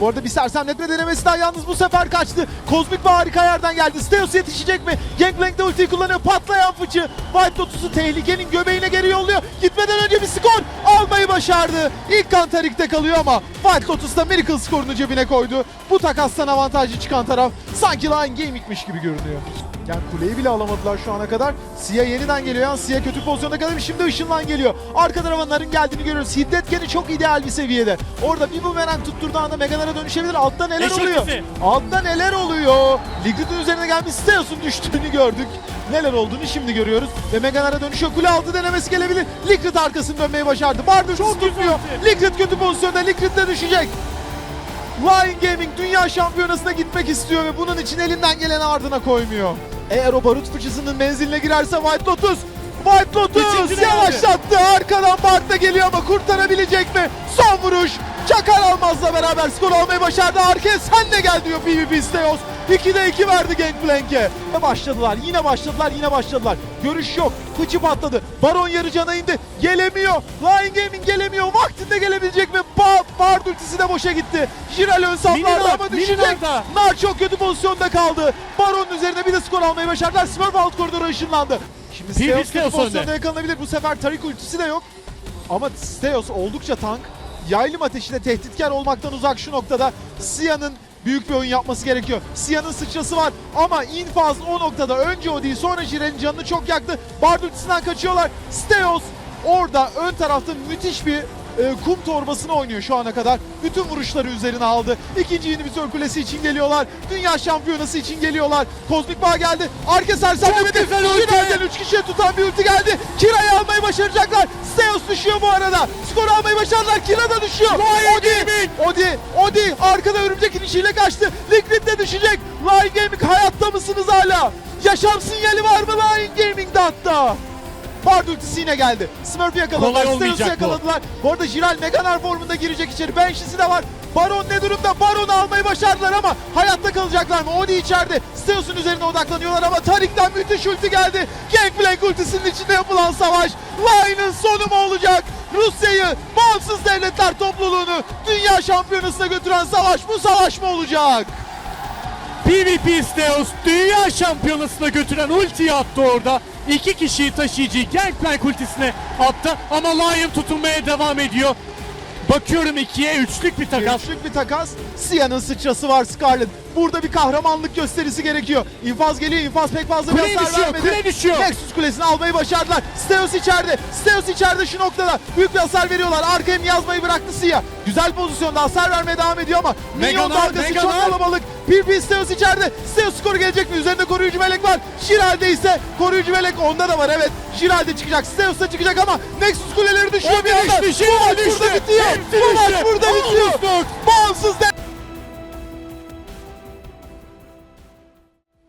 Bu arada bir sersemletme denemesi daha yalnız bu sefer kaçtı. Kozmik bir harika yerden geldi. Steos yetişecek mi? Gangplank de ultiyi kullanıyor. Patlayan fıçı. White Lotus'u tehlikenin göbeğine geri yolluyor. Gitmeden önce bir skor almayı başardı. İlk kan Tarik'te kalıyor ama White Lotus da Miracle skorunu cebine koydu. Bu takastan avantajlı çıkan taraf sanki Line Gaming'miş gibi görünüyor. Yani kuleyi bile alamadılar şu ana kadar. Sia yeniden geliyor. Yani Sia kötü pozisyonda kalmış. Şimdi ışınlan geliyor. Arka tarafanların geldiğini görüyoruz. Hiddet gene çok ideal bir seviyede. Orada bir bumerang tutturduğu anda Meganara dönüşebilir. Altta neler Eşek oluyor? Altta neler oluyor? Liquid'in üzerine gelmiş Steos'un düştüğünü gördük. Neler olduğunu şimdi görüyoruz. Ve Meganara dönüşüyor. Kule altı denemesi gelebilir. Liquid arkasını dönmeyi başardı. Bardur çok tutmuyor. Liquid kötü pozisyonda. Liquid de düşecek. Lion Gaming dünya şampiyonasına gitmek istiyor ve bunun için elinden geleni ardına koymuyor. Eğer o barut fıçısının menziline girerse White Lotus White Lotus yavaşlattı. Arkadan Bart da geliyor ama kurtarabilecek mi? Son vuruş. Çakar Almaz'la beraber skor almayı başardı. Arkaya sen de gel diyor PvP Steos. 2'de 2 verdi Gangplank'e. Ve başladılar. Yine başladılar. Yine başladılar. Görüş yok. Fıçı patladı. Baron yarı cana indi. Gelemiyor. Lion Gaming gelemiyor. Vaktinde gelebilecek mi? Ba Bard ultisi de boşa gitti. Jiral ön saflarda ama düşecek. Nar çok kötü pozisyonda kaldı. Baron'un üzerine bir de skor almayı başardılar. Smurf alt koridora ışınlandı. Şimdi Steos kötü pozisyonda yakalanabilir. Bu sefer Tarik ultisi de yok. Ama Steos oldukça tank. Yaylım ateşiyle tehditkar olmaktan uzak şu noktada Sia'nın büyük bir oyun yapması gerekiyor. Sia'nın sıçrası var ama infaz o noktada önce o değil sonra Jiren'in canını çok yaktı. Bard ultisinden kaçıyorlar. Steos orada ön tarafta müthiş bir e, kum torbasını oynuyor şu ana kadar. Bütün vuruşları üzerine aldı. İkinci inhibitör kulesi için geliyorlar. Dünya şampiyonası için geliyorlar. Kozmik Bağ geldi. Arka sersemlemedi. Jiren'den 3 kişiye tutan bir ulti geldi. Kira'yı almayı başaracaklar. Steos düşüyor bu arada. Skor almayı başardılar. Kira da düşüyor. Odi. Odi, Odi arkada örümcek inişiyle kaçtı. Liquid de düşecek. Lion Gaming hayatta mısınız hala? Yaşam sinyali var mı Lion Gaming'de hatta? Bard ultisi yine geldi. Smurf'ı yakaladılar. Steos'u olmayacak bu. yakaladılar. Bu arada Jiral Meganar formunda girecek içeri. Banshee'si de var. Baron ne durumda? Baron'u almayı başardılar ama hayatta kalacaklar mı? Odi içeride. Steos'un üzerine odaklanıyorlar ama Tarik'ten müthiş ulti geldi. Gangplank ultisinin içinde yapılan savaş. Lion'ın sonu mu olacak? Rusya'yı, bağımsız devletler topluluğunu dünya şampiyonasına götüren savaş bu savaş mı olacak? PvP Steos dünya şampiyonasına götüren ultiyi attı orada. İki kişiyi taşıyıcı Gangplank ultisine attı ama Lion tutunmaya devam ediyor. Bakıyorum ikiye üçlük bir takas. Üçlük bir takas. Sia'nın sıçrası var Scarlet. Burada bir kahramanlık gösterisi gerekiyor. İnfaz geliyor. İnfaz pek fazla bir Kule hasar düşüyor, vermedi. kule düşüyor. Nexus kulesini almayı başardılar. Steos içeride. Steos içeride şu noktada. Büyük bir hasar veriyorlar. Arkaya yazmayı bıraktı Sia. Güzel pozisyonda hasar vermeye devam ediyor ama Minyon dalgası çok kalabalık. Bir bir Steos içeride. Steos skoru gelecek mi? Üzerinde koruyucu melek var. Şiral'de ise koruyucu melek onda da var evet. Şiral'de çıkacak. Steos'ta çıkacak ama Nexus kuleleri düşüyor o bir anda. Bu maç burada bitiyor. Bu maç burada bitiyor. Bağımsız